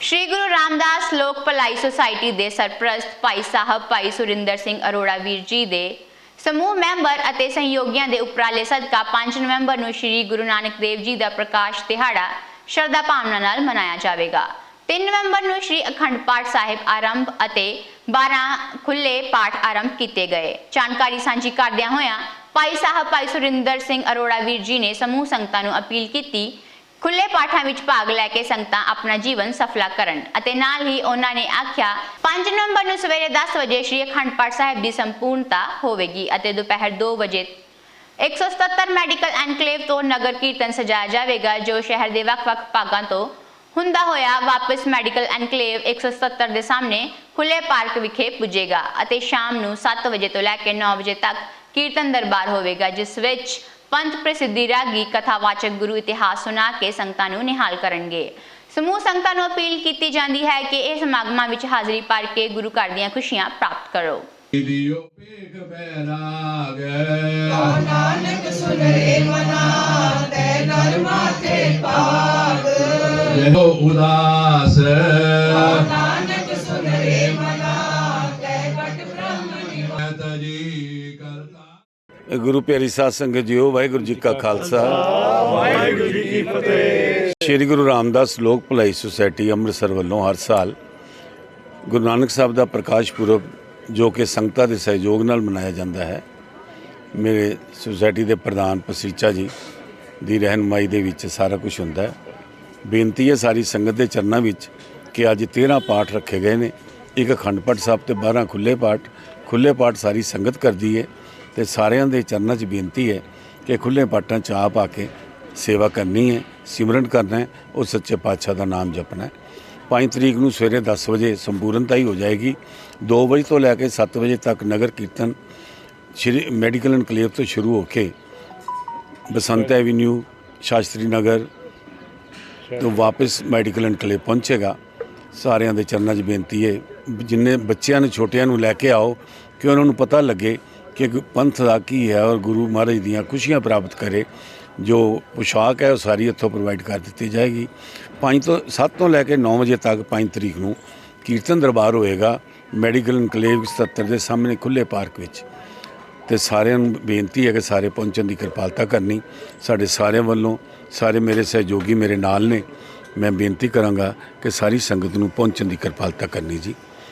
ਸ਼੍ਰੀ ਗੁਰੂ ਰਾਮਦਾਸ ਲੋਕ ਭਲਾਈ ਸੁਸਾਇਟੀ ਦੇ ਸਰਪ੍ਰਸਤ ਭਾਈ ਸਾਹਿਬ ਭਾਈ ਸੁਰਿੰਦਰ ਸਿੰਘ ਅਰੋੜਾ ਵੀਰ ਜੀ ਦੇ ਸਮੂਹ ਮੈਂਬਰ ਅਤੇ ਸਹਿਯੋਗੀਆਂ ਦੇ ਉਪਰਾਲੇ ਸਦਕਾ 5 ਨਵੰਬਰ ਨੂੰ ਸ਼੍ਰੀ ਗੁਰੂ ਨਾਨਕ ਦੇਵ ਜੀ ਦਾ ਪ੍ਰਕਾਸ਼ ਦਿਹਾੜਾ ਸ਼ਰਧਾ ਭਾਵਨਾ ਨਾਲ ਮਨਾਇਆ ਜਾਵੇਗਾ। 3 ਨਵੰਬਰ ਨੂੰ ਸ਼੍ਰੀ ਅਖੰਡ ਪਾਠ ਸਾਹਿਬ ਆਰੰਭ ਅਤੇ 12 ਖੁੱਲੇ ਪਾਠ ਆਰੰਭ ਕੀਤੇ ਗਏ। ਜਾਣਕਾਰੀ ਸਾਂਝੀ ਕਰਦਿਆਂ ਹੋਇਆਂ ਭਾਈ ਸਾਹਿਬ ਭਾਈ ਸੁਰਿੰਦਰ ਸਿੰਘ ਅਰੋੜਾ ਵੀਰ ਜੀ ਨੇ ਸਮੂਹ ਸੰਗਤਾਂ ਨੂੰ ਅਪੀਲ ਕੀਤੀ ਖੁੱਲੇ ਪਾਠਾਂ ਵਿੱਚ ਭਾਗ ਲੈ ਕੇ ਸੰਗਤਾਂ ਆਪਣਾ ਜੀਵਨ ਸਫਲਾ ਕਰਨ ਅਤੇ ਨਾਲ ਹੀ ਉਹਨਾਂ ਨੇ ਆਖਿਆ 5 ਨਵੰਬਰ ਨੂੰ ਸਵੇਰੇ 10 ਵਜੇ ਸ਼੍ਰੀ ਅਖੰਡ ਪਾਠ ਸਾਹਿਬ ਦੀ ਸੰਪੂਰਨਤਾ ਹੋਵੇਗੀ ਅਤੇ ਦੁਪਹਿਰ 2 ਵਜੇ 177 ਮੈਡੀਕਲ ਐਨਕਲੇਵ ਤੋਂ ਨਗਰ ਕੀਰਤਨ ਸਜਾਇਆ ਜਾਵੇਗਾ, ਜੋ ਸ਼ਹਿਰ ਦੇ ਵੱਖ-ਵੱਖ ਭਾਗਾਂ ਤੋਂ ਹੁੰਦਾ ਹੋਇਆ ਵਾਪਸ ਮੈਡੀਕਲ ਐਨਕਲੇਵ 177 ਦੇ ਸਾਹਮਣੇ ਖੁੱਲੇ ਪਾਰਕ ਵਿਖੇ ਪੁੱਜੇਗਾ ਅਤੇ ਸ਼ਾਮ ਨੂੰ 7 ਵਜੇ ਤੋਂ ਲੈ ਕੇ 9 ਵਜੇ ਤੱਕ ਕੀਰਤਨ ਦਰਬਾਰ ਹੋਵੇਗਾ, ਜਿਸ ਵਿੱਚ ਪੰਥ ਪ੍ਰਸਿੱਧੀ ਰਾਗੀ ਕਥਾਵਾਚਕ ਗੁਰੂ ਇਤਿਹਾਸ ਸੁਣਾ ਕੇ ਸੰਗਤਾਂ ਨੂੰ ਨਿਹਾਲ ਕਰਨਗੇ। ਸਮੂਹ ਸੰਗਤਾਂ ਨੂੰ ਅਪੀਲ ਕੀਤੀ ਜਾਂਦੀ ਹੈ ਕਿ ਇਹ ਸਮਾਗਮਾਂ ਵਿੱਚ ਹਾਜ਼ਰੀ ਭਰ ਕੇ ਗੁਰੂ ਘਰ ਦੀਆਂ ਖੁਸ਼ੀਆਂ ਪ੍ਰਾਪਤ ਕਰੋ। ਦਿਓ ਪੇਖ ਬੈਰਾਗ ਨਾਨਕ ਸੁਨ ਰੇ ਮਨਾ ਤੈ ਨਰ ਮਾਥੇ ਪਾਗ। ਜਿਹੋ ਉਦਾਸ ਨਾਨਕ ਸੁਨ ਰੇ ਮਨਾ ਤੈ ਬਟ ਬ੍ਰਹਮ ਨਿਵਾਸ। ਮੈਂ ਜੀ ਕਰਤਾ ਗੁਰੂ ਪਿਆਰੀ ਸਾਧ ਸੰਗਤ ਜੀਓ, ਵਾਹਿਗੁਰੂ ਜੀ ਕਾ ਖਾਲਸਾ। ਵਾਹਿਗੁਰੂ ਜੀ ਕੀ ਫਤਿਹ ਸ੍ਰੀ ਗੁਰੂ ਰਾਮਦਾਸ ਲੋਕ ਭਲਾਈ ਸੁਸਾਇਟੀ ਅੰਮ੍ਰਿਤਸਰ ਵੱਲੋਂ ਹਰ ਸਾਲ ਗੁਰੂ ਨਾਨਕ ਸਾਹਿਬ ਦਾ ਪ੍ਰਕਾਸ਼ ਪੁਰਬ, ਜੋ ਕਿ ਸੰਗਤਾਂ ਦੇ ਸਹਿਯੋਗ ਨਾਲ ਮਨਾਇਆ ਜਾਂਦਾ ਹੈ। ਮੇਰੇ ਸੁਸਾਇਟੀ ਦੇ ਪ੍ਰਧਾਨ ਪਸੀਚਾ ਜੀ ਦੀ ਰਹਿਨਮਾਈ ਦੇ ਵਿੱਚ ਸਾਰਾ ਕੁਝ ਹੁੰਦਾ ਹੈ। ਬੇਨਤੀ ਹੈ ਸਾਰੀ ਸੰਗਤ ਦੇ ਚਰਨਾਂ ਵਿੱਚ ਕਿ ਅੱਜ 13 ਪਾਠ ਰੱਖੇ ਗਏ ਨੇ। ਇੱਕ ਅਖੰਡ ਪਾਠ ਸਾਹਿਬ ਤੇ 12 ਖੁੱਲੇ ਪਾਠ। ਖੁੱਲੇ ਪਾਠ ਸਾਰੀ ਸੰਗਤ ਕਰਦੀ ਹੈ। ਤੇ ਸਾਰਿਆਂ ਦੇ ਚਰਨਾਂ 'ਚ ਬੇਨਤੀ ਹੈ ਕਿ ਖੁੱਲੇ ਪਾਟਾਂ 'ਚ ਆਪ ਆ ਕੇ ਸੇਵਾ ਕਰਨੀ ਹੈ, ਸਿਮਰਨ ਕਰਨਾ ਹੈ, ਉਹ ਸੱਚੇ ਪਾਤਸ਼ਾਹ ਦਾ ਨਾਮ ਜਪਣਾ ਹੈ। 5 ਤਰੀਕ ਨੂੰ ਸਵੇਰੇ 10 ਵਜੇ ਸੰਪੂਰਨਤਾ ਹੀ ਹੋ ਜਾਏਗੀ। 2 ਵਜੇ ਤੋਂ ਲੈ ਕੇ 7 ਵਜੇ ਤੱਕ ਨਗਰ ਕੀਰਤਨ ਸ਼੍ਰੀ ਮੈਡੀਕਲ ਐਨਕਲੇਵ ਤੋਂ ਸ਼ੁਰੂ ਹੋ ਕੇ ਬਸੰਤ ਐਵੀਨਿਊ, ਸ਼ਾਸਤਰੀ ਨਗਰ ਤੋਂ ਵਾਪਸ ਮੈਡੀਕਲ ਐਨਕਲੇਵ ਪਹੁੰਚੇਗਾ। ਸਾਰਿਆਂ ਦੇ ਚਰਨਾਂ 'ਚ ਬੇਨਤੀ ਹੈ, ਜਿੰਨੇ ਬੱਚਿਆਂ ਨੂੰ ਛੋਟਿਆਂ ਨੂੰ ਲੈ ਕੇ ਆਓ, ਕਿ ਉਹਨਾਂ ਨੂੰ ਪਤਾ ਲੱਗੇ ਕਿ ਪੰਥ ਦਾ ਕੀ ਹੈ ਔਰ ਗੁਰੂ ਮਹਾਰਾਜ ਦੀਆਂ ਖੁਸ਼ੀਆਂ ਪ੍ਰਾਪਤ ਕਰੇ, ਜੋ ਪੁਸ਼ਾਕ ਹੈ ਉਹ ਸਾਰੀ ਇੱਥੋਂ ਪ੍ਰੋਵਾਈਡ ਕਰ ਦਿੱਤੀ ਜਾਏਗੀ। 5 ਤੋਂ 7 ਤੋਂ ਲੈ ਕੇ 9 ਵਜੇ ਤੱਕ 5 ਤਰੀਕ ਨੂੰ ਕੀਰਤਨ ਦਰਬਾਰ ਹੋਏਗਾ ਮੈਡੀਕਲ ਇਨਕਲੇਵ 77 ਦੇ ਸਾਹਮਣੇ ਖੁੱਲੇ ਪਾਰਕ ਵਿੱਚ। ਤੇ ਸਾਰਿਆਂ ਨੂੰ ਬੇਨਤੀ ਹੈ ਕਿ ਸਾਰੇ ਪਹੁੰਚਣ ਦੀ ਕਿਰਪਾਲਤਾ ਕਰਨੀ। ਸਾਡੇ ਸਾਰਿਆਂ ਵੱਲੋਂ ਸਾਰੇ ਮੇਰੇ ਸਹਿਯੋਗੀ ਮੇਰੇ ਨਾਲ ਨੇ। ਮੈਂ ਬੇਨਤੀ ਕਰਾਂਗਾ ਕਿ ਸਾਰੀ ਸੰਗਤ ਨੂੰ ਪਹੁੰਚਣ ਦੀ ਕਿਰਪਾਲਤਾ ਕਰਨੀ ਜੀ।